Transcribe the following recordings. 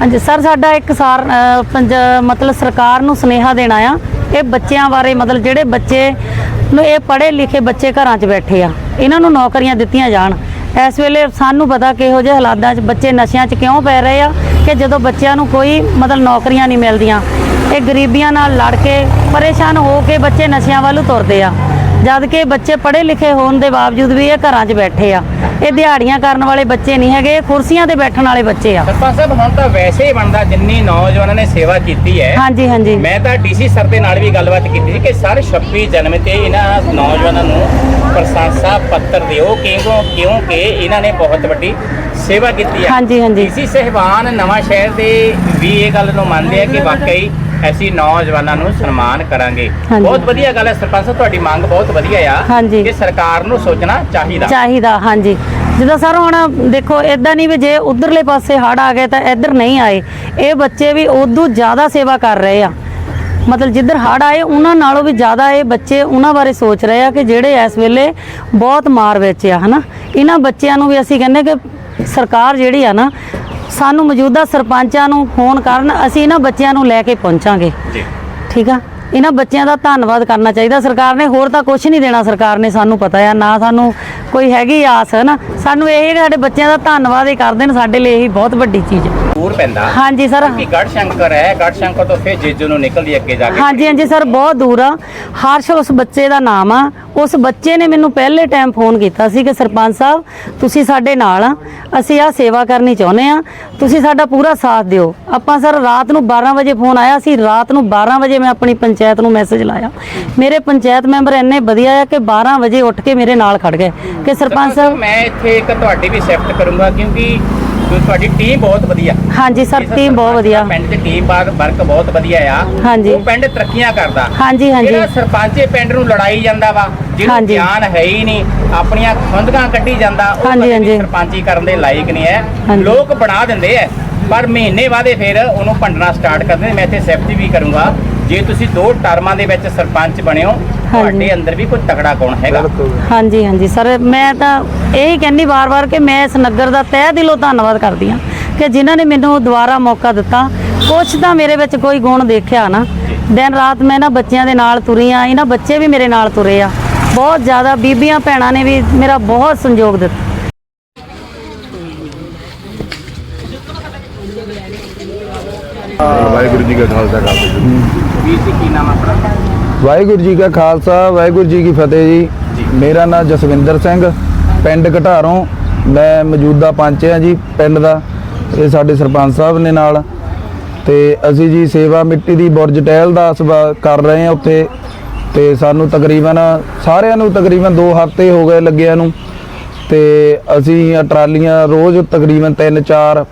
ਹਾਂਜੀ, ਸਰ, ਸਾਡਾ ਇੱਕ ਸਾਰ ਪੰਜ ਮਤਲਬ ਸਰਕਾਰ ਨੂੰ ਸੁਨੇਹਾ ਦੇਣਾ ਆ, ਇਹ ਬੱਚਿਆਂ ਬਾਰੇ, ਮਤਲਬ ਜਿਹੜੇ ਬੱਚੇ ਨੂੰ ਇਹ ਪੜ੍ਹੇ ਲਿਖੇ ਬੱਚੇ ਘਰਾਂ 'ਚ ਬੈਠੇ ਆ, ਇਹਨਾਂ ਨੂੰ ਨੌਕਰੀਆਂ ਦਿੱਤੀਆਂ ਜਾਣ। ਇਸ ਵੇਲੇ ਸਾਨੂੰ ਪਤਾ ਕਿਹੋ ਜਿਹੇ ਹਾਲਾਤਾਂ 'ਚ ਬੱਚੇ ਨਸ਼ਿਆਂ 'ਚ ਕਿਉਂ ਪੈ ਰਹੇ ਆ, ਕਿ ਜਦੋਂ ਬੱਚਿਆਂ ਨੂੰ ਕੋਈ, ਮਤਲਬ ਨੌਕਰੀਆਂ ਨਹੀਂ ਮਿਲਦੀਆਂ। ਇਹ ਗਰੀਬੀਆਂ ਨਾਲ ਲੜ ਕੇ ਪਰੇਸ਼ਾਨ ਹੋ ਕੇ ਬੱਚੇ ਨਸ਼ਿਆਂ ਵੱਲ ਤੁਰਦੇ ਆ। ਜਦ ਕਿ ਬੱਚੇ ਪੜ੍ਹੇ ਲਿਖੇ ਹੋਣ ਦੇ ਬਾਵਜੂਦ ਵੀ ਇਹ ਘਰਾਂ 'ਚ ਬੈਠੇ ਆ। ਇਹ ਦਿਹਾੜੀਆਂ ਕਰਨ ਵਾਲੇ ਬੱਚੇ ਨਹੀਂ ਹੈਗੇ ਇਹ ਕੁਰਸੀਆਂ ਤੇ ਬੈਠਣ ਵਾਲੇ ਬੱਚੇ ਆ। ਸਰਪੰਚ ਸਾਹਿਬ ਹੁਣ ਤਾਂ ਵੈਸੇ ਹੀ ਬਣਦਾ ਜਿੰਨੀ ਨੌਜਵਾਨਾਂ ਨੇ ਸੇਵਾ ਕੀਤੀ ਹੈ। ਹਾਂਜੀ ਹਾਂਜੀ। ਮੈਂ ਤਾਂ ਡੀਸੀ ਸਰ ਦੇ ਨਾਲ ਵੀ ਗੱਲਬਾਤ ਕੀਤੀ ਸੀ ਕਿ ਸਰ 26 ਜਨਮ ਤੇ ਇਹਨਾਂ ਨੌਜਵਾਨਾਂ ਨੂੰ ਪ੍ਰਸ਼ੰਸਾ ਪੱਤਰ ਦਿਓ। ਕਿਉਂ ਕਿਉਂਕਿ ਇਹਨਾਂ ਨੇ ਬਹੁਤ ਵੱਡੀ ਸੇਵਾ ਕੀਤੀ ਹੈ। ਹਾਂਜੀ, ਹਾਂਜੀ। ਡੀਸੀ ਸਹਿਬਾਨ ਨਵਾਂ ਸ਼ਹਿਰ ਦੇ ਵੀ ਇਹ ਗੱਲ ਨੂੰ ਮੰਨਦੇ ਆ ਕਿ ਵਾਕਈ ਅਸੀਂ ਨੌਜਵਾਨਾਂ ਨੂੰ ਸਨਮਾਨ ਕਰਾਂਗੇ। ਹਾਂਜੀ। ਬਹੁਤ ਵਧੀਆ ਗੱਲ ਹੈ ਸਰਪੰਚ ਸਾਹਿਬ ਤੁਹਾਡੀ ਮੰਗ ਬਹੁਤ ਵਧੀਆ ਆ ਹਾਂਜੀ। ਕਿ ਸਰਕਾਰ ਨੂੰ ਸੋਚਣਾ ਚਾਹੀਦਾ। ਚਾਹੀਦਾ ਹਾਂਜੀ। ਜਿੱਦਾਂ ਸਰ ਹੁਣ ਦੇਖੋ ਇਦਾਂ ਨਹੀਂ ਵੀ ਜੇ ਉਧਰਲੇ ਪਾਸੇ ਹੜ ਆ ਗਏ ਤਾਂ ਇੱਧਰ ਨਹੀਂ ਆਏ। ਇਹ ਬੱਚੇ ਵੀ ਉਦੋਂ ਜ਼ਿਆਦਾ ਸੇਵਾ ਕਰ ਰਹੇ ਆ। ਮਤਲਬ ਜਿੱਧਰ ਹੜ ਆਏ ਉਹਨਾਂ ਨਾਲੋਂ ਵੀ ਜ਼ਿਆਦਾ ਇਹ ਬੱਚੇ ਉਹਨਾਂ ਬਾਰੇ ਸੋਚ ਰਹੇ ਆ ਕਿ ਜਿਹੜੇ ਇਸ ਵੇਲੇ ਬਹੁਤ ਮਾਰ ਵਿੱਚ ਆ ਹਨਾ। ਇਹਨਾਂ ਬੱਚਿਆਂ ਨੂੰ ਵੀ ਅਸੀਂ ਕਹਿੰਦੇ ਕਿ ਸਰਕਾਰ ਜਿਹੜੀ ਆ ਨਾ ਸਾਨੂੰ ਮੌਜੂਦਾ ਸਰਪੰਚਾਂ ਨੂੰ ਫੋਨ ਕਰਨ ਅਸੀਂ ਇਹਨਾਂ ਬੱਚਿਆਂ ਨੂੰ ਲੈ ਕੇ ਪਹੁੰਚਾਂਗੇ। ਜੀ। ਠੀਕ ਆ? ਇਹਨਾਂ ਬੱਚਿਆਂ ਦਾ ਧੰਨਵਾਦ ਕਰਨਾ ਚਾਹੀਦਾ। ਸਰਕਾਰ ਨੇ ਹੋਰ ਤਾਂ ਕੁਝ ਨਹੀਂ ਦੇਣਾ। ਸਰਕਾਰ ਨੇ ਸਾਨੂੰ ਪਤਾ ਆ ਨਾ ਸਾਨੂੰ ਕੋਈ ਹੈਗੀ ਆਸ ਹੈ ਨਾ ਸਾਨੂੰ ਇਹ ਸਾਡੇ ਬੱਚਿਆਂ ਦਾ ਧੰਨਵਾਦ ਹੀ ਕਰਦੇ ਨੇ ਸਾਡੇ ਲਈ ਇਹੀ ਬਹੁਤ ਵੱਡੀ ਚੀਜ਼ ਹੈ ਦੂਰ ਪੈਂਦਾ। ਹਾਂਜੀ ਸਰ। ਕਿ ਗੜ ਸ਼ੰਕਰ ਹੈ ਗੜ ਸ਼ੰਕਰ ਤੋਂ ਫਿਰ ਜੇਜੂ ਨੂੰ ਨਿਕਲਦੀ ਅੱਗੇ ਜਾ ਕੇ। ਹਾਂਜੀ ਹਾਂਜੀ ਸਰ ਬਹੁਤ ਦੂਰ ਆ। ਹਰਸ਼ ਉਸ ਬੱਚੇ ਦਾ ਨਾਮ ਆ। ਉਸ ਬੱਚੇ ਨੇ ਮੈਨੂੰ ਪਹਿਲੇ ਟਾਈਮ ਫੋਨ ਕੀਤਾ ਸੀ ਕਿ ਸਰਪੰਚ ਸਾਹਿਬ ਤੁਸੀਂ ਸਾਡੇ ਨਾਲ ਆ ਅਸੀਂ ਆ ਸੇਵਾ ਕਰਨੀ ਚਾਹੁੰਦੇ ਆ ਤੁਸੀਂ ਸਾਡਾ ਪੂਰਾ ਸਾਥ ਦਿਓ। ਆਪਾਂ ਸਰ ਰਾਤ ਨੂੰ 12 ਵਜੇ ਫੋਨ ਆਇਆ ਸੀ ਰਾਤ ਨੂੰ 12 ਵਜੇ ਮੈਂ ਆਪਣੀ ਪੰਚਾਇਤ ਨੂੰ ਮੈਸੇਜ ਲਾਇਆ। ਮੇਰੇ ਪੰਚਾਇਤ ਮੈਂਬਰ ਇੰਨੇ ਵਧੀਆ ਆ ਕਿ 12 ਵਜੇ ਉੱਠ ਕੇ ਮੇਰੇ ਨਾਲ ਖੜ ਗਏ ਕਿ ਸਰਪੰਚ ਸਾਹਿਬ ਮੈਂ ਇੱਥੇ ਇੱਕ ਤੁਹਾਡੀ ਵੀ ਸਿਫਤ ਕਰੂੰਗਾ ਕਿਉਂਕਿ ਤੁਹਾਡੀ ਟੀਮ ਬਹੁਤ ਵਧੀਆ। ਹਾਂਜੀ ਸਰ ਟੀਮ ਬਹੁਤ ਵਧੀਆ। ਪਿੰਡ ਦੀ ਟੀਮ ਵਰਕ ਬਹੁਤ ਵਧੀਆ ਆ। ਹਾਂਜੀ। ਉਹ ਪਿੰਡ ਤਰੱਕੀਆਂ ਕਰਦਾ। ਹਾਂਜੀ ਹਾਂਜੀ। ਜਿਹੜਾ ਸਰਪੰਚ ਪਿੰਡ ਨੂੰ ਲੜਾਈ ਜਾਂਦਾ ਵਾ ਜਿਹਨੂੰ ਹਾਂਜੀ। ਗਿਆਨ ਹੈ ਹੀ ਨਹੀਂ ਆਪਣੀਆਂ ਖੁੰਦਕਾਂ ਕੱਢੀ ਜਾਂਦਾ ਉਹ ਹਾਂਜੀ, ਕਦੇ ਵੀ ਹਾਂਜੀ। ਸਰਪੰਚੀ ਕਰਨ ਦੇ ਲਾਇਕ ਨਹੀਂ ਹੈ। ਹਾਂਜੀ। ਲੋਕ ਬਣਾ ਦਿੰਦੇ ਐ ਪਰ ਮਹੀਨੇ ਬਾਅਦੇ ਫਿਰ ਉਹਨੂੰ ਭੰਡਣਾ ਸਟਾਰਟ ਕਰਦੇ ਨੇ। ਮੈਂ ਇੱਥੇ ਸਿਫਤ ਵੀ ਕਰੂੰਗਾ। ਜੇ ਤੁਸੀਂ ਦੋ ਟਰਮਾਂ ਦੇ ਵਿੱਚ ਸਰਪੰਚ ਬਣਿਓ ਤੁਹਾਡੇ ਅੰਦਰ ਵੀ ਕੋਈ ਤਕੜਾ ਗੁਣ ਹੈਗਾ? ਹਾਂਜੀ ਹਾਂਜੀ। ਸਰ ਮੈਂ ਤਾਂ ਇਹੀ ਕਹਿੰਦੀ ਵਾਰ-ਵਾਰ ਕਿ ਮੈਂ ਇਸ ਨਗਰ ਦਾ ਤਹਿ ਦਿਲੋਂ ਧੰਨਵਾਦ ਕਰਦੀ ਹਾਂ ਕਿ ਜਿਨ੍ਹਾਂ ਨੇ ਮੈਨੂੰ ਦੁਬਾਰਾ ਮੌਕਾ ਦਿੱਤਾ। ਕੁਛ ਤਾਂ ਮੇਰੇ ਵਿੱਚ ਕੋਈ ਗੁਣ ਦੇਖਿਆ ਨਾ। ਦਿਨ ਰਾਤ ਮੈਂ ਇਹਨਾਂ ਬੱਚਿਆਂ ਦੇ ਨਾਲ ਤੁਰੀ ਆ ਇਹਨਾਂ ਬੱਚੇ ਵੀ ਮੇਰੇ ਨਾਲ ਤੁਰੇ ਆ। ਬਹੁਤ ਜ਼ਿਆਦਾ ਬੀਬੀਆਂ ਭੈਣਾਂ ਨੇ ਵੀ ਮੇਰਾ ਬਹੁਤ ਸੰਯੋਗ ਦਿੱਤਾ। ਵਾਹਿਗੁਰੂ ਜੀ ਕਾ ਖਾਲਸਾ ਖਾਲਸਾ ਜੀ। ਵੀਰ ਜੀ ਕੀ ਨਾਮ ਆਪਣਾ? ਵਾਹਿਗੁਰੂ ਜੀ ਕਾ ਖਾਲਸਾ ਵਾਹਿਗੁਰੂ ਜੀ ਕੀ ਫਤਿਹ ਜੀ। ਮੇਰਾ ਨਾਮ ਜਸਵਿੰਦਰ ਸਿੰਘ ਪਿੰਡ ਘਟਾਰੋਂ। ਮੈਂ ਮੌਜੂਦਾ ਪੰਚ ਹਾਂ ਜੀ ਪਿੰਡ ਦਾ। ਇਹ ਸਾਡੇ ਸਰਪੰਚ ਸਾਹਿਬ ਨੇ ਨਾਲ। ਤੇ ਅਸੀਂ ਜੀ ਸੇਵਾ ਮਿੱਟੀ ਦੀ ਬੁਰਜ ਟਹਿਲ ਦਾ ਕਰ ਰਹੇ ਹਾਂ ਉੱਥੇ। ਤੇ ਸਾਨੂੰ ਤਕਰੀਬਨ ਸਾਰਿਆਂ ਨੂੰ ਤਕਰੀਬਨ 2 ਹਫ਼ਤੇ ਹੋ ਗਏ ਲੱਗਿਆਂ ਨੂੰ। ਤੇ ਅਸੀਂ ਟਰਾਲੀਆਂ ਰੋਜ਼ ਤਕਰੀਬਨ 3-4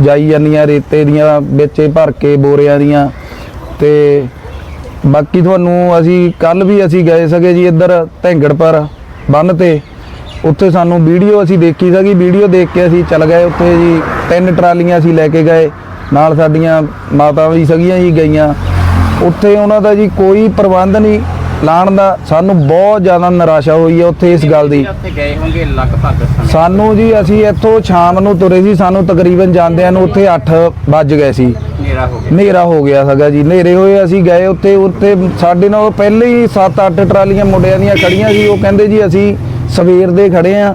ਜਾਈ ਜਾਂਦੀਆਂ, ਰੇਤੇ ਦੀਆਂ, ਵਿੱਚ ਭਰ ਕੇ ਬੋਰਿਆਂ ਦੀਆਂ। ਤੇ ਬਾਕੀ ਤੁਹਾਨੂੰ ਅਸੀਂ ਕੱਲ ਵੀ ਅਸੀਂ ਗਏ ਸਗੇ ਜੀ ਇੱਧਰ ਢੈਂਗੜ ਪਰ ਬੰਨ ਤੇ। ਉੱਥੇ ਸਾਨੂੰ ਵੀਡੀਓ ਅਸੀਂ ਦੇਖੀ ਸੀਗੀ ਵੀਡੀਓ ਦੇਖ ਕੇ ਅਸੀਂ ਚੱਲ ਗਏ ਉੱਥੇ ਜੀ। ਤਿੰਨ ਟਰਾਲੀਆਂ ਅਸੀਂ ਲੈ ਕੇ ਗਏ, ਨਾਲ ਸਾਡੀਆਂ ਮਾਤਾ ਵੀ ਸਗੀਆਂ ਜੀ ਗਈਆਂ। ਉੱਥੇ ਉਹਨਾਂ ਦਾ ਜੀ ਕੋਈ ਪ੍ਰਬੰਧ ਨਹੀਂ ਲਾਣ ਦਾ ਸਾਨੂੰ ਬਹੁਤ ਜ਼ਿਆਦਾ ਨਿਰਾਸ਼ਾ ਹੋਈ ਹੈ ਉੱਥੇ ਇਸ ਗੱਲ ਦੀ। ਉੱਥੇ ਗਏ ਹੋਣਗੇ ਲਗਭਗ ਸਮੇਂ ਸਾਨੂੰ ਜੀ ਅਸੀਂ ਇੱਥੋਂ ਸ਼ਾਮ ਨੂੰ ਤੁਰੇ ਸੀ ਸਾਨੂੰ ਤਕਰੀਬਨ ਜਾਂਦਿਆਂ ਨੂੰ ਉੱਥੇ 8 ਵੱਜ ਗਏ ਸੀ। ਹਨੇਰਾ ਹੋ ਗਿਆ। ਹਨੇਰਾ ਹੋ ਗਿਆ ਸੀਗਾ ਜੀ। ਹਨੇਰੇ ਹੋਏ ਅਸੀਂ ਗਏ ਉੱਥੇ ਉੱਥੇ ਸਾਡੇ ਨਾਲ ਪਹਿਲੇ ਹੀ 7-8 ਟਰਾਲੀਆਂ ਮੁੰਡਿਆਂ ਦੀਆਂ ਖੜੀਆਂ ਸੀ। ਉਹ ਕਹਿੰਦੇ ਜੀ ਅਸੀਂ ਸਵੇਰ ਦੇ ਖੜੇ ਆ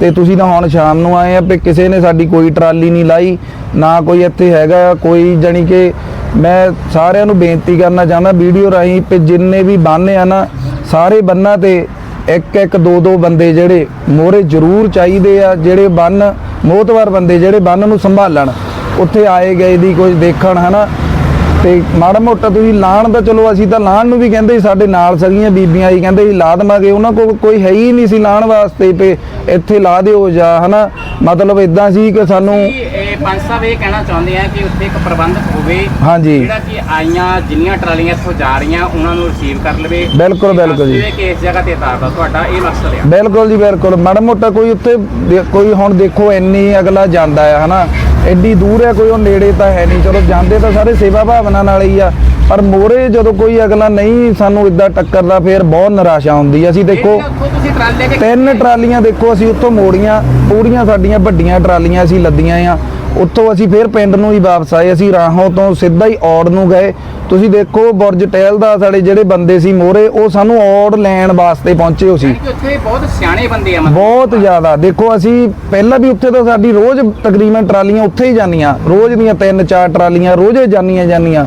ਤੇ ਤੁਸੀਂ ਤਾਂ ਹੁਣ ਸ਼ਾਮ ਨੂੰ ਆਏ ਆ ਵੀ ਕਿਸੇ ਨੇ ਸਾਡੀ ਕੋਈ ਟਰਾਲੀ ਨਹੀਂ ਲਾਈ ਨਾ ਕੋਈ ਇੱਥੇ ਹੈਗਾ ਕੋਈ ਜਾਣੀ ਕਿ ਮੈਂ ਸਾਰਿਆਂ ਨੂੰ ਬੇਨਤੀ ਕਰਨਾ ਚਾਹੁੰਦਾ, ਵੀਡੀਓ ਰਾਹੀਂ ਕਿ ਜਿੰਨੇ ਵੀ ਬੰਨ ਆ ਨਾ, ਸਾਰੇ ਬੰਨਾਂ ਤੇ ਇੱਕ ਇੱਕ ਦੋ ਦੋ ਬੰਦੇ ਜਿਹੜੇ ਮੋਰੇ ਜ਼ਰੂਰ ਚਾਹੀਦੇ ਆ, ਜਿਹੜੇ ਬੰਨ, ਮੋਹਤਵਾਰ ਬੰਦੇ ਜਿਹੜੇ ਬੰਨ ਨੂੰ ਸੰਭਾਲਣ। ਉੱਥੇ ਆਏ ਗਏ ਦੀ ਕੁਝ ਦੇਖਣ, ਹਨਾ? ਤੇ ਮਾੜਾ ਮੋਟਾ ਤੁਸੀਂ ਲਾਣ ਦਾ ਚਲੋ, ਅਸੀਂ ਤਾਂ ਲਾਣ ਨੂੰ ਵੀ ਕਹਿੰਦੇ ਸਾਡੇ ਨਾਲ ਸਗੀਆਂ ਬੀਬੀਆਂ ਹੀ ਕਹਿੰਦੇ ਸੀ, ਲਾ ਦੇਵਾਂਗੇ। ਉਹਨਾਂ ਕੋਲ ਕੋਈ ਹੈ ਹੀ ਨਹੀਂ ਸੀ ਲਾਣ ਵਾਸਤੇ ਤੇ ਇੱਥੇ ਲਾ ਦਿਓ ਜਾਂ, ਹਨਾ? ਮਤਲਬ ਇਦਾਂ ਸੀ ਕਿ ਸਾਨੂੰ ਇਹ ਪੰਜ ਸਾਹਿਬ ਇਹ ਕਹਿਣਾ ਚਾਹੁੰਦੇ ਆ ਕਿ ਉੱਥੇ ਇੱਕ ਪ੍ਰਬੰਧ ਹੋਵੇ ਹਾਂਜੀ। ਜਿਹੜਾ ਕਿ ਆਈਆਂ ਜਿੰਨੀਆਂ ਟਰਾਲੀਆਂ ਇੱਥੋਂ ਜਾ ਰਹੀਆਂ ਉਹਨਾਂ ਨੂੰ ਰਿਸੀਵ ਕਰ ਲਵੇ। ਬਿਲਕੁਲ, ਤੇ ਬਿਲਕੁਲ ਜੀ। ਕਿ ਇਸ ਜਗ੍ਹਾ ਤੇ ਤਾਰਦਾ ਤੁਹਾਡਾ ਇਹ ਮਕਸਦ ਆ। ਬਿਲਕੁਲ ਜੀ ਬਿਲਕੁਲ। ਮਾੜਾ ਮੋਟਾ ਕੋਈ ਉੱਥੇ ਦੇ- ਕੋਈ ਹੁਣ ਦੇਖੋ ਇੰਨੀ ਅਗਲਾ ਜਾਂਦਾ ਆ ਹਨਾ? ਐਡੀ ਦੂਰ ਹੈ ਕੋਈ ਉਹ ਨੇੜੇ ਤਾਂ ਹੈ ਨਹੀਂ। ਚਲੋ ਜਾਂਦੇ ਤਾਂ ਸਾਰੇ ਸੇਵਾ ਭਾਵਨਾ ਨਾਲ ਹੀ ਆ ਪਰ ਮੋਰੇ ਜਦੋਂ ਕੋਈ ਅਗਲਾ ਨਹੀਂ ਸਾਨੂੰ ਇਦਾਂ ਟੱਕਰਦਾ ਫਿਰ ਬਹੁਤ ਨਿਰਾਸ਼ਾ ਹੁੰਦੀ ਅਸੀਂ ਦੇਖੋ ਤਿੰਨ ਟਰਾਲੀਆਂ ਦੇਖੋ ਅਸੀਂ ਉੱਥੋਂ ਮੋੜੀਆਂ ਪੂਰੀਆਂ ਸਾਡੀਆਂ ਵੱਡੀਆਂ ਟਰਾਲੀਆਂ ਅਸੀਂ ਲੱਦੀਆਂ ਆ। ਉੱਥੋਂ ਅਸੀਂ ਫੇਰ ਪਿੰਡ ਨੂੰ ਹੀ ਵਾਪਸ ਆਏ ਅਸੀਂ ਰਾਹੋਂ ਤੋਂ ਸਿੱਧਾ ਹੀ ਔੜ ਨੂੰ ਗਏ। ਤੁਸੀਂ ਦੇਖੋ ਬੁਰਜ ਟਹਿਲ ਦਾ ਸਾਡੇ ਜਿਹੜੇ ਬੰਦੇ ਸੀ ਮੋਰੇ ਉਹ ਸਾਨੂੰ ਔੜ ਲੈਣ ਵਾਸਤੇ ਪਹੁੰਚੇ ਹੋ ਸੀ। ਉੱਥੇ ਬਹੁਤ ਸਿਆਣੇ ਬੰਦੇ ਆ ਬਹੁਤ ਜ਼ਿਆਦਾ। ਦੇਖੋ ਅਸੀਂ ਪਹਿਲਾਂ ਵੀ ਉੱਥੇ ਤਾਂ ਸਾਡੀ ਰੋਜ਼ ਤਕਰੀਬਨ ਟਰਾਲੀਆਂ ਉੱਥੇ ਹੀ ਜਾਂਦੀਆਂ। ਰੋਜ਼ ਦੀਆਂ ਤਿੰਨ ਚਾਰ ਟਰਾਲੀਆਂ ਰੋਜ਼ ਜਾਂਦੀਆਂ ਜਾਂਦੀਆਂ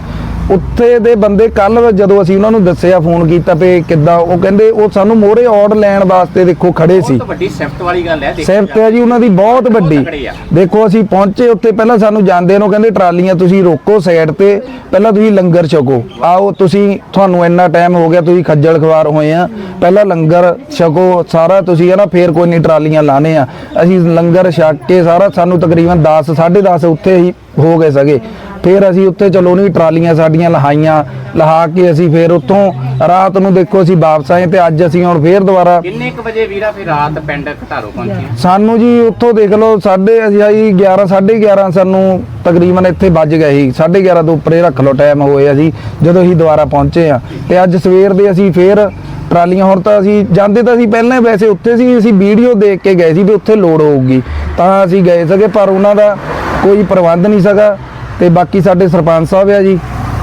ਉੱਥੇ ਦੇ ਬੰਦੇ ਕੱਲ ਜਦੋਂ ਅਸੀਂ ਉਹਨਾਂ ਨੂੰ ਦੱਸਿਆ ਫੋਨ ਕੀਤਾ ਵੀ ਕਿੱਦਾਂ ਉਹ ਕਹਿੰਦੇ ਉਹ ਸਾਨੂੰ ਮੋਰੇ ਔੜ ਲੈਣ ਵਾਸਤੇ ਦੇਖੋ ਖੜੇ ਸੀ। ਬਹੁਤ ਵੱਡੀ ਸਿਫਤ ਵਾਲੀ ਗੱਲ ਹੈ ਦੇਖੋ ਸਿਫਤ ਹੈ ਜੀ ਉਹਨਾਂ ਦੀ ਬਹੁਤ ਵੱਡੀ। ਤਕੜੀ ਆ। ਦੇਖੋ ਅਸੀਂ ਪਹੁੰਚੇ ਉੱਥੇ ਪਹਿਲਾਂ ਸਾਨੂੰ ਜਾਂਦੇ ਨੂੰ ਕਹਿੰਦੇ ਟਰਾਲੀਆਂ ਤੁਸੀਂ ਰੋਕੋ ਸਾਈਡ ਤੇ ਪਹਿਲਾਂ ਤੁਸੀਂ ਲੰਗਰ ਛਕੋ। ਆਓ ਤੁਸੀਂ ਤੁਹਾਨੂੰ ਇੰਨਾ ਟਾਈਮ ਹੋ ਗਿਆ ਤੁਸੀਂ ਖੱਜਲ ਖਵਾਰ ਹੋਏ ਆ। ਪਹਿਲਾਂ ਲੰਗਰ ਛਕੋ ਸਾਰਾ ਤੁਸੀਂ ਹੈ ਨਾ ਫੇਰ ਕੋਈ ਨਹੀਂ ਟਰਾਲੀਆਂ ਲਾਣੇ ਆ। ਅਸੀਂ ਲੰਗਰ ਛਕ ਕੇ ਸਾਰਾ ਸਾਨੂੰ ਤਕਰੀਬਨ 10 10:30 ਉੱਥੇ ਹੀ ਹੋ ਗਏ ਸਗੇ। ਫਿਰ ਅਸੀਂ ਉੱਥੇ ਚਲੋ ਨਹੀਂ ਟਰਾਲੀਆਂ ਸਾਡੀਆਂ ਲਹਾਈਆਂ ਲਹਾ ਕੇ ਅਸੀਂ ਫਿਰ ਉੱਥੋਂ ਰਾਤ ਨੂੰ ਦੇਖੋ ਅਸੀਂ ਵਾਪਸ ਆਏ ਤੇ ਅੱਜ ਅਸੀਂ ਹੁਣ ਫੇਰ ਦੁਬਾਰਾ ਕਿੰਨੇ ਕੁ ਵਜੇ ਵੀਰਾ ਫਿਰ ਰਾਤ ਪਿੰਡ ਘਟਾਰੋ ਪਹੁੰਚੇ? ਸਾਨੂੰ ਜੀ ਉੱਥੋਂ ਦੇਖ ਲਓ ਸਾਢੇ ਅਸੀਂ ਆਈ 11 11:30 ਸਾਨੂੰ ਤਕਰੀਬਨ ਇੱਥੇ ਵੱਜ ਗਏ ਸੀ। 11:30 ਤੋਂ ਉੱਪਰੇ ਰੱਖ ਲਓ ਟਾਈਮ ਹੋਏ ਅਸੀਂ ਜਦੋਂ ਅਸੀਂ ਦੁਬਾਰਾ ਪਹੁੰਚੇ ਆ ਤੇ ਅੱਜ ਸਵੇਰ ਦੇ ਅਸੀਂ ਫੇਰ ਟਰਾਲੀਆਂ ਹੁਣ ਤਾਂ ਅਸੀਂ ਜਾਂਦੇ ਤਾਂ ਅਸੀਂ ਪਹਿਲਾਂ ਵੈਸੇ ਉੱਥੇ ਸੀ ਅਸੀਂ ਵੀਡੀਓ ਦੇਖ ਕੇ ਗਏ ਸੀ ਵੀ ਉੱਥੇ ਲੋਡ ਹੋਊਗੀ। ਤਾਂ ਅਸੀਂ ਗਏ ਸਕੇ ਪਰ ਉਹਨਾਂ ਦਾ ਕੋਈ ਪ੍ਰਬੰਧ ਨਹੀਂ ਸਗਾ। ਤੇ ਬਾਕੀ ਸਾਡੇ ਸਰਪੰਚ ਸਾਹਿਬ ਆ ਜੀ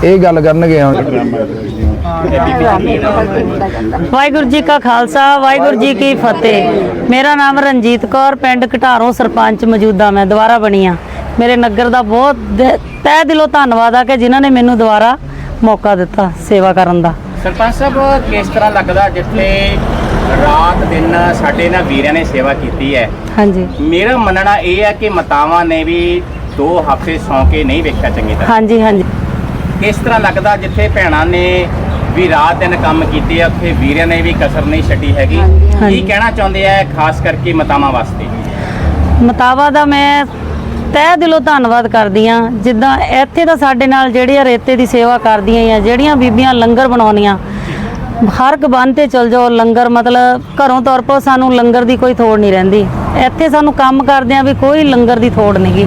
ਇਹ ਗੱਲ ਕਰਨਗੇ ਹੁਣ ਵਾਹਿਗੁਰੂ ਜੀ ਕਾ ਖਾਲਸਾ ਵਾਹਿਗੁਰੂ ਜੀ ਕੀ ਫਤਿਹ। ਮੇਰਾ ਨਾਮ ਰਣਜੀਤ ਕੌਰ ਪਿੰਡ ਘਟਾਰੋਂ ਸਰਪੰਚ ਮੌਜੂਦਾ ਮੈਂ ਦੁਬਾਰਾ ਬਣੀ ਆ। ਮੇਰੇ ਨਗਰ ਦਾ ਬਹੁਤ ਤਹਿ ਦਿਲੋਂ ਧੰਨਵਾਦ ਆ ਕਿ ਜਿਨ੍ਹਾਂ ਨੇ ਮੈਨੂੰ ਦੁਬਾਰਾ ਮੌਕਾ ਦਿੱਤਾ ਸੇਵਾ ਕਰਨ ਦਾ। ਸਰਪੰਚ ਸਾਹਿਬ ਕਿਸ ਤਰ੍ਹਾਂ ਲੱਗਦਾ ਜਿੱਥੇ ਰਾਤ ਦਿਨ ਸਾਡੇ ਨਾ ਵੀਰਾਂ ਨੇ ਸੇਵਾ ਕੀਤੀ ਹੈ? ਹਾਂਜੀ। ਮੇਰਾ ਮੰਨਣਾ ਇਹ ਹੈ ਕਿ ਮਤਾਵਾਂ ਨੇ ਵੀ ਦੋ ਹਫ਼ਤੇ ਸੌਂ ਕੇ ਨਹੀਂ ਵੇਖਿਆ ਚੰਗੀ ਤਰ੍ਹਾਂ। ਹਾਂਜੀ ਹਾਂਜੀ। ਕਿਸ ਤਰ੍ਹਾਂ ਲੱਗਦਾ ਜਿੱਥੇ ਭੈਣਾਂ ਨੇ ਵੀ ਰਾਤ ਦਿਨ ਕੰਮ ਕੀਤੇ ਆ ਉੱਥੇ ਵੀਰਾਂ ਨੇ ਵੀ ਕਸਰ ਨਹੀਂ ਛੱਡੀ ਹੈਗੀ। ਕੀ। ਕਹਿਣਾ ਚਾਹੁੰਦੇ ਆ ਖਾਸ ਕਰਕੇ ਮਤਾਵਾਂ ਵਾਸਤੇ? ਮਤਾਵਾ ਦਾ ਮੈਂ ਤਹਿ ਦਿਲੋਂ ਧੰਨਵਾਦ ਕਰਦੀ ਆ ਜਿੱਦਾਂ ਇੱਥੇ ਤਾਂ ਸਾਡੇ ਨਾਲ ਜਿਹੜੀਆਂ ਰੇਤੇ ਦੀ ਸੇਵਾ ਕਰਦੀਆਂ ਆ ਜਿਹੜੀਆਂ ਬੀਬੀਆਂ ਲੰਗਰ ਬਣਾਉਣੀਆਂ ਹਰ ਇੱਕ ਬੰਨ ਤੇ ਚਲ ਜਾਓ ਲੰਗਰ ਮਤਲਬ ਘਰੋਂ ਤੌਰ ਪਰ ਸਾਨੂੰ ਲੰਗਰ ਦੀ ਕੋਈ ਥੋੜ ਨਹੀਂ ਰਹਿੰਦੀ। ਇੱਥੇ ਸਾਨੂੰ ਕੰਮ ਕਰਦੇ ਆ ਵੀ ਕੋਈ ਲੰਗਰ ਦੀ ਥੋੜ ਨਹੀਂਗੀ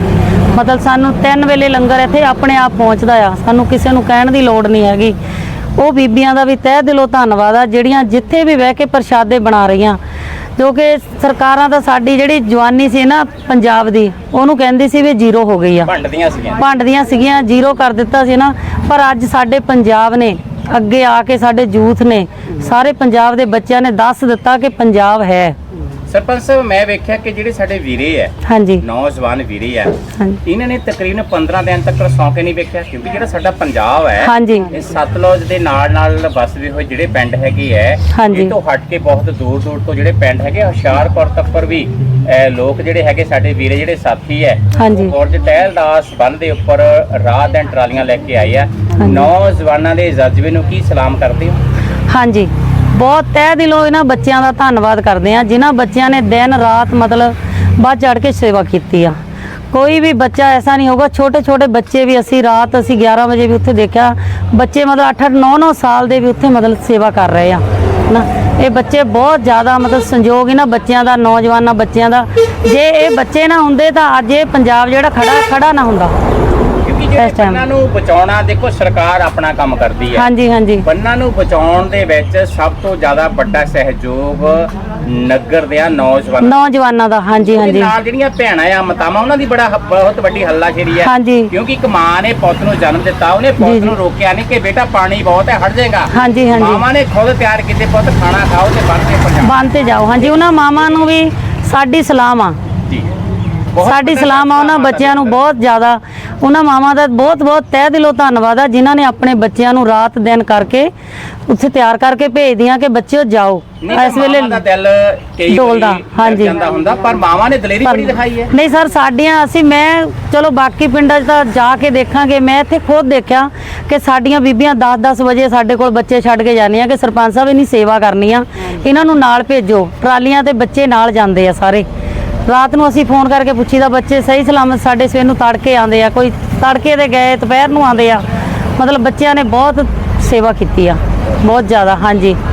ਮਤਲਬ ਸਾਨੂੰ ਤਿੰਨ ਵੇਲੇ ਲੰਗਰ ਇੱਥੇ ਆਪਣੇ ਆਪ ਪਹੁੰਚਦਾ ਆ। ਸਾਨੂੰ ਕਿਸੇ ਨੂੰ ਕਹਿਣ ਦੀ ਲੋੜ ਨਹੀਂ ਹੈਗੀ। ਉਹ ਬੀਬੀਆਂ ਦਾ ਵੀ ਤਹਿ ਦਿਲੋਂ ਧੰਨਵਾਦ ਆ ਜਿਹੜੀਆਂ ਜਿੱਥੇ ਵੀ ਬਹਿ ਕੇ ਪ੍ਰਸ਼ਾਦੇ ਬਣਾ ਰਹੀਆਂ। ਜੋ ਕਿ ਸਰਕਾਰਾਂ ਦਾ ਸਾਡੀ ਜਿਹੜੀ ਜਵਾਨੀ ਸੀ ਨਾ ਪੰਜਾਬ ਦੀ ਉਹਨੂੰ ਕਹਿੰਦੀ ਸੀ ਵੀ ਜ਼ੀਰੋ ਹੋ ਗਈ ਆ। ਭੰਡਦੀਆਂ ਸੀਗੀਆਂ। ਭੰਡਦੀਆਂ ਸੀਗੀਆਂ ਜ਼ੀਰੋ ਕਰ ਦਿੱਤਾ ਸੀ ਨਾ। ਪਰ ਅੱਜ ਸਾਡੇ ਪੰਜਾਬ ਨੇ ਅੱਗੇ ਆ ਕੇ ਸਾਡੇ ਯੂਥ ਨੇ ਸਾਰੇ ਪੰਜਾਬ ਦੇ ਬੱਚਿਆਂ ਨੇ ਦੱਸ ਦਿੱਤਾ ਕਿ ਪੰਜਾਬ ਹੈ। ਸਰਪੰਚ ਸਾਹਿਬ ਮੈਂ ਵੇਖਿਆ ਕਿ ਜਿਹੜੇ ਸਾਡੇ ਵੀਰੇ ਹੈ ਹਾਂਜੀ ਨੌਜਵਾਨ ਵੀਰੇ ਹਾਂਜੀ ਇਹਨਾਂ ਨੇ ਤਕਰੀਬਨ 15 ਦਿਨ ਤੱਕ ਸੌਂ ਕੇ ਨਹੀਂ ਵੇਖਿਆ ਕਿਉਂਕਿ ਜਿਹੜਾ ਸਾਡਾ ਪੰਜਾਬ ਹੈ ਹਾਂਜੀ ਇਹ ਸਤਲੁਜ ਦੇ ਨਾਲ ਨਾਲ ਵਸਦੇ ਹੋਏ ਜਿਹੜੇ ਪਿੰਡ ਹੈਗੇ ਹਾਂਜੀ। ਇਹ ਤੋਂ ਹਟ ਕੇ ਬਹੁਤ ਦੂਰ ਦੂਰ ਤੋਂ ਜਿਹੜੇ ਪਿੰਡ ਹੈਗੇ ਹੁਸ਼ਿਆਰਪੁਰ ਤੱਕ ਪਰ ਵੀ ਅਹ, ਲੋਕ ਜਿਹੜੇ ਹੈਗੇ ਸਾਡੇ ਵੀਰੇ ਜਿਹੜੇ ਸਾਥੀ ਹੈ ਹਾਂਜੀ। ਗੁਰਜ ਟਹਿਲਦਾਸ ਬੰਨ ਦੇ ਉੱਪਰ ਰਾਤ ਦਿਨ ਟਰਾਲੀਆਂ ਲੈ ਕੇ ਆਏ ਆ ਹਾਂਜੀ। ਨੌਜਵਾਨਾਂ ਦੇ ਜਜ਼ਬੇ ਨੂੰ ਕੀ ਸਲਾਮ ਕਰਦੇ ਹੋ ਹਾਂਜੀ ਬਹੁਤ ਤਹਿ ਦਿਲੋਂ ਇਹਨਾਂ ਬੱਚਿਆਂ ਦਾ ਧੰਨਵਾਦ ਕਰਦੇ ਆ ਜਿਨ੍ਹਾਂ ਬੱਚਿਆਂ ਨੇ ਦਿਨ ਰਾਤ ਮਤਲਬ ਬਾਅਦ ਚੜ ਕੇ ਸੇਵਾ ਕੀਤੀ ਆ। ਕੋਈ ਵੀ ਬੱਚਾ ਐਸਾ ਨਹੀਂ ਹੋਗਾ ਛੋਟੇ ਛੋਟੇ ਬੱਚੇ ਵੀ ਅਸੀਂ ਰਾਤ ਅਸੀਂ 11 ਵਜੇ ਵੀ ਉੱਥੇ ਦੇਖਿਆ, ਬੱਚੇ ਮਤਲਬ 8 8 9 9 ਸਾਲ ਦੇ ਵੀ ਉੱਥੇ ਮਤਲਬ ਸੇਵਾ ਕਰ ਰਹੇ ਆ ਨਾ ਇਹ ਬੱਚੇ ਬਹੁਤ ਜ਼ਿਆਦਾ ਮਤਲਬ ਸੰਯੋਗ ਇਹਨਾਂ ਬੱਚਿਆਂ ਦਾ, ਨੌਜਵਾਨਾਂ ਬੱਚਿਆਂ ਦਾ। ਜੇ ਇਹ ਬੱਚੇ ਨਾ ਹੁੰਦੇ ਤਾਂ ਅੱਜ ਇਹ ਪੰਜਾਬ ਜਿਹੜਾ ਖੜਾ ਖੜਾ ਨਾ ਹੁੰਦਾ। ਜਿਹੜੇ ਇਸ time। ਬੰਨਾਂ ਨੂੰ ਬਚਾਉਣਾ ਦੇਖੋ ਸਰਕਾਰ ਆਪਣਾ ਕੰਮ ਕਰਦੀ ਹੈ। ਹਾਂਜੀ ਹਾਂਜੀ। ਬੰਨਾਂ ਨੂੰ ਬਚਾਉਣ ਦੇ ਵਿੱਚ ਸਭ ਤੋਂ ਜ਼ਿਆਦਾ ਵੱਡਾ ਸਹਿਯੋਗ ਨਗਰ ਦੇ ਨੌਜਵਾਨ ਨੌਜਵਾਨਾਂ ਦਾ ਹਾਂਜੀ ਹਾਂਜੀ। ਨਾਲ ਜਿਹੜੀਆਂ ਭੈਣਾਂ ਆ ਮਤਾਵਾਂ ਉਹਨਾਂ ਦੀ ਬੜਾ ਹ- ਬਹੁਤ ਵੱਡੀ ਹੱਲਾਸ਼ੇਰੀ ਹੈ। ਹਾਂਜੀ। ਕਿਉਂਕਿ ਇੱਕ ਮਾਂ ਨੇ ਪੁੱਤ ਨੂੰ ਜਨਮ ਦਿੱਤਾ ਉਹਨੇ ਜੀ, ਪੁੱਤ ਜੀ। ਨੂੰ ਰੋਕਿਆ ਨਹੀਂ ਕਿ ਬੇਟਾ ਪਾਣੀ ਬਹੁਤ ਹੈ ਹਟ ਜਾਏਗਾ। ਹਾਂਜੀ, ਹਾਂਜੀ। ਮਾਵਾਂ ਨੇ ਖੁਦ ਤਿਆਰ ਕੀਤੇ ਪੁੱਤ ਖਾਣਾ ਖਾਓ ਤੇ ਬਣ ਕੇ ਬੰਨ ਤੇ ਜਾਓ। ਹਾਂਜੀ ਉਹਨਾਂ ਮਾਵਾਂ ਨੂੰ ਵੀ ਸਾਡੀ ਸਲਾਮ ਆ। ਜੀ। ਸਾਡੀ ਸਲਾਮ ਆ ਉਹਨਾਂ ਬੱਚਿਆਂ ਨੂੰ ਬਹੁਤ ਜ਼ਿਆਦਾ। ਉਹਨਾਂ ਮਾਵਾਂ ਦਾ ਬਹੁਤ ਬਹੁਤ ਤਹਿ ਦਿਲੋਂ ਧੰਨਵਾਦ ਆ ਜਿਨ੍ਹਾਂ ਨੇ ਆਪਣੇ ਬੱਚਿਆਂ ਨੂੰ ਰਾਤ ਦਿਨ ਕਰਕੇ ਉੱਥੇ ਤਿਆਰ ਕਰਕੇ ਭੇਜਦੀਆਂ ਕਿ ਬੱਚਿਓ ਜਾਓ। ਇਸ ਵੇਲੇ ਦਾ ਦਿਲ ਕਈ ਡੋਲਦਾ, ਹਾਂਜੀ। ਜਾਂਦਾ ਹੁੰਦਾ ਪਰ ਮਾਵਾਂ ਨੇ ਦਲੇਰੀ ਬੜੀ ਦਿਖਾਈ ਹੈ। ਨਹੀਂ ਸਰ ਸਾਡੀਆਂ ਅਸੀਂ ਮੈਂ ਚਲੋ ਬਾਕੀ ਪਿੰਡਾਂ 'ਚ ਤਾਂ ਜਾ ਕੇ ਦੇਖਾਂਗੇ ਮੈਂ ਇੱਥੇ ਖੁਦ ਦੇਖਿਆ ਕਿ ਸਾਡੀਆਂ ਬੀਬੀਆਂ 10-10 ਵਜੇ ਸਾਡੇ ਕੋਲ ਬੱਚੇ ਛੱਡ ਕੇ ਜਾਂਦੀਆਂ ਕਿ ਸਰਪੰਚ ਸਾਹਿਬ ਇਹਨੀ ਸੇਵਾ ਕਰਨੀ ਆ। ਇਹਨਾਂ ਨੂੰ ਨਾਲ ਭੇਜੋ ਟਰਾਲੀਆਂ ਤੇ ਬੱਚੇ ਨਾਲ ਜਾਂਦੇ ਆ ਸਾਰੇ। ਰਾਤ ਨੂੰ ਅਸੀਂ ਫੋਨ ਕਰਕੇ ਪੁੱਛੀਦਾ, ਬੱਚੇ ਸਹੀ ਸਲਾਮਤ ਸਾਡੇ ਸਵੇਰ ਨੂੰ ਤੜਕੇ ਆਉਂਦੇ ਆ, ਕੋਈ ਤੜਕੇ ਦੇ ਗਏ, ਦੁਪਹਿਰ ਨੂੰ ਆਉਂਦੇ ਆ। ਮਤਲਬ ਬੱਚਿਆਂ ਨੇ ਬਹੁਤ ਸੇਵਾ ਕੀਤੀ ਆ, ਬਹੁਤ ਜ਼ਿਆਦਾ, ਹਾਂਜੀ।